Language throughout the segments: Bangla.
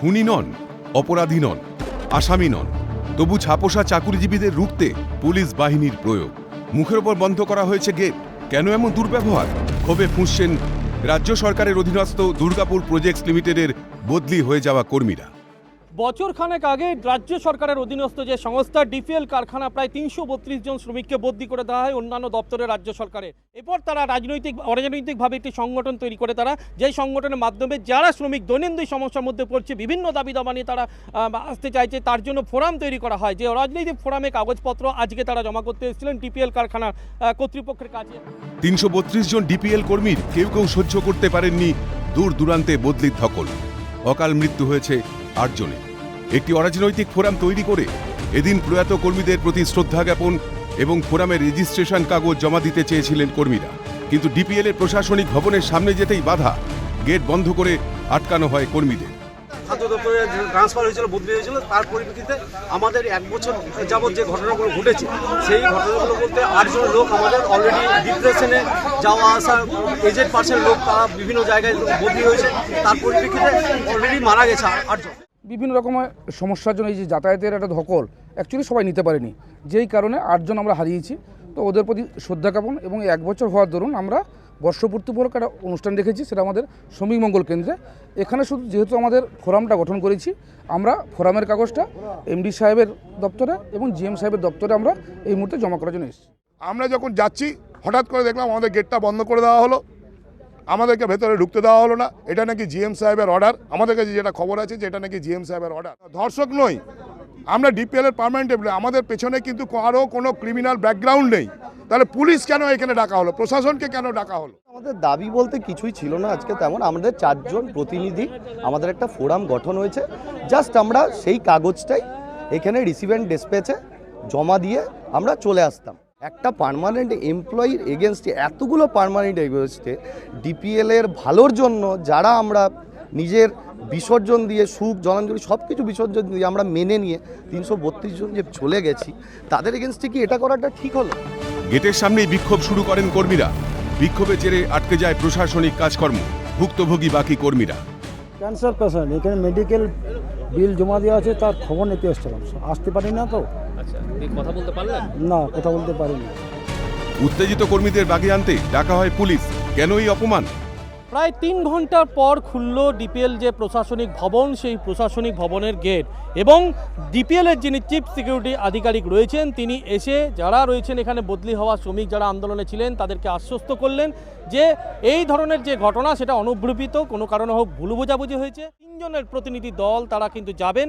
খুনি নন, অপরাধী নন, আসামি নন। তবু ছাপোষা চাকুরিজীবীদের রুখতে পুলিশ বাহিনীর প্রয়োগ। মুখের ওপর বন্ধ করা হয়েছে গেট। কেন এমন দুর্ব্যবহার? ক্ষোভে ফুঁসছেন রাজ্য সরকারের অধীনস্থ দুর্গাপুর প্রজেক্টস লিমিটেডের বদলি হয়ে যাওয়া কর্মীরা। বছর খানেক আগে রাজ্য সরকারের অধীনস্থ যে সংস্থা ডিপিএল কারখানা, প্রায় তিনশো বত্রিশ জন শ্রমিককে বদলি করে দেওয়া হয় অন্যান্য দপ্তরে রাজ্য সরকারের। এরপর তারা রাজনৈতিক, অরাজনৈতিকভাবে একটি সংগঠন তৈরি করে তারা। যেই সংগঠনের মাধ্যমে যারা শ্রমিক দৈনন্দিন সমস্যার মধ্যে পড়ছে, বিভিন্ন দাবি দাবা নিয়ে তারা আসতে চাইছে, তার জন্য ফোরাম তৈরি করা হয়। যে রাজনৈতিক ফোরামে কাগজপত্র আজকে তারা জমা করতে এসেছিলেন ডিপিএল কারখানার কর্তৃপক্ষের কাছে। তিনশো বত্রিশ জন ডিপিএল কর্মীর কেউ কেউ সহ্য করতে পারেননি। দূর দূরান্তে বদলির ধকল। অকাল মৃত্যু হয়েছে আটজনের একটি অরাজনৈতিক ফোরাম তৈরি করে এদিন প্রয়াত কর্মীদের প্রতি শ্রদ্ধা জ্ঞাপন এবং ফোরামের রেজিস্ট্রেশন কাগজ জমা দিতে চেয়েছিলেন কর্মীরা। কিন্তু ডিপিএল এর প্রশাসনিক ভবনের সামনে যেতেই বাধা, গেট বন্ধ করে আটকানো হয় কর্মীদের। খাদ্য দপ্তরে ট্রান্সফার হয়েছিল, বদলি হয়েছিল, তার পরিপ্রেক্ষিতে আমাদের এক বছর যাবত যে ঘটনাগুলো ঘটেছে, সেই ঘটনাগুলো বলতে আটজন লোক আমাদের অলরেডি ডিপ্রেশনে যাওয়া আসা এজেড পার্সেন্ট লোক, তারা বিভিন্ন জায়গায় বদলি হয়েছে। তার পরিপ্রেক্ষিতে অলরেডি মারা গেছে আটজন। বিভিন্ন রকমের সমস্যার জন্য এই যে যাতায়াতের একটা ধকল অ্যাকচুয়ালি সবাই নিতে পারেনি। যেই কারণে আটজন আমরা হারিয়েছি। তো ওদের প্রতি শ্রদ্ধা জ্ঞাপন এবং এক বছর হওয়ার দরুন আমরা বর্ষপূর্তি উপলক্ষে একটা অনুষ্ঠান রেখেছি সেটা আমাদের শ্রমিক মঙ্গল কেন্দ্রে। এখানে শুধু যেহেতু আমাদের ফোরামটা গঠন করেছি, আমরা ফোরামের কাগজটা এমডি সাহেবের দপ্তরে এবং জিএম সাহেবের দপ্তরে আমরা এই মুহূর্তে জমা করার জন্য এসেছি। আমরা যখন যাচ্ছি, হঠাৎ করে দেখলাম আমাদের গেটটা বন্ধ করে দেওয়া হলো। আমাদেরকে ভেতরে ঢুকতে দেওয়া হলো না। এটা নাকি জিএম সাহেবের অর্ডার আমাদের কাছে যেটা খবর আছে, যেটা নাকি জিএম সাহেবের অর্ডার ধর্ষক নই। আমরা ডিপিএল এর পার্মানেন্ট আমাদের পেছনে কিন্তু কারও কোনো ক্রিমিনাল ব্যাকগ্রাউন্ড নেই। তাহলে পুলিশ কেন এখানে ডাকা হলো? প্রশাসনকে কেন ডাকা হলো? আমাদের দাবি বলতে কিছুই ছিল না আজকে তেমন। আমাদের চারজন প্রতিনিধি, আমাদের একটা ফোরাম গঠন হয়েছে। জাস্ট আমরা সেই কাগজটাই এখানে রিসিভেন্ট ডিসপ্যাচে জমা দিয়ে আমরা চলে আসতাম। একটা পার্মানেন্ট এমপ্লয়ির এগেনস্টে এতগুলো পার্মানেন্ট এগেনস্টে ডিপিএল এর ভালোর জন্য যারা আমরা নিজের বিসর্জন দিয়ে সুখ জলাঞ্জলি সব কিছু বিসর্জন দিয়ে আমরা মেনে নিয়ে তিনশো বত্রিশ জন যে চলে গেছি তাদের এগেনস্টে কি এটা করাটা ঠিক হলো? গেটের সামনেই বিক্ষোভ শুরু করেন কর্মীরা। বিক্ষোভের জেরে আটকে যায় প্রশাসনিক কাজকর্ম ভুক্তভোগী বাকি কর্মীরা। ক্যান্সার পেশেন্ট এখানে মেডিকেল বিল জমা দেওয়া আছে তার খবর নিতে এসেছিলাম। আসতে পারি না তো। আচ্ছা কথা বলতে পারলেন? না কথা বলতে পারিনি। উত্তেজিত কর্মীদের বাগে আনতে ডাকা হয় পুলিশ। কেন এই অপমান? প্রায় তিন ঘণ্টার পর খুলল ডিপিএল যে প্রশাসনিক ভবন, সেই প্রশাসনিক ভবনের গেট এবং ডিপিএল এর যিনি চিফ সিকিউরিটি আধিকারিক রয়েছেন, তিনি এসে যারা রয়েছেন এখানে বদলি হওয়া শ্রমিক যারা আন্দোলনে ছিলেন, তাদেরকে আশ্বস্ত করলেন যে এই ধরনের যে ঘটনা, সেটা অনুভূপিত, কোনো কারণে হোক ভুল বোঝাবুঝি হয়েছে। তিনজনের প্রতিনিধি দল, তারা কিন্তু যাবেন।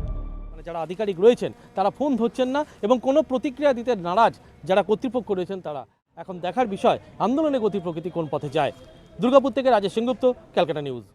যারা আধিকারিক রয়েছেন, তারা ফোন ধরছেন না এবং কোনো প্রতিক্রিয়া দিতে নারাজ যারা কর্তৃপক্ষ রয়েছেন তারা। এখন দেখার বিষয়, আন্দোলনে গতি প্রকৃতি কোন পথে যায়? দুর্গাপুর থেকে রাজেশ সেনগুপ্ত, ক্যালকাটা নিউজ।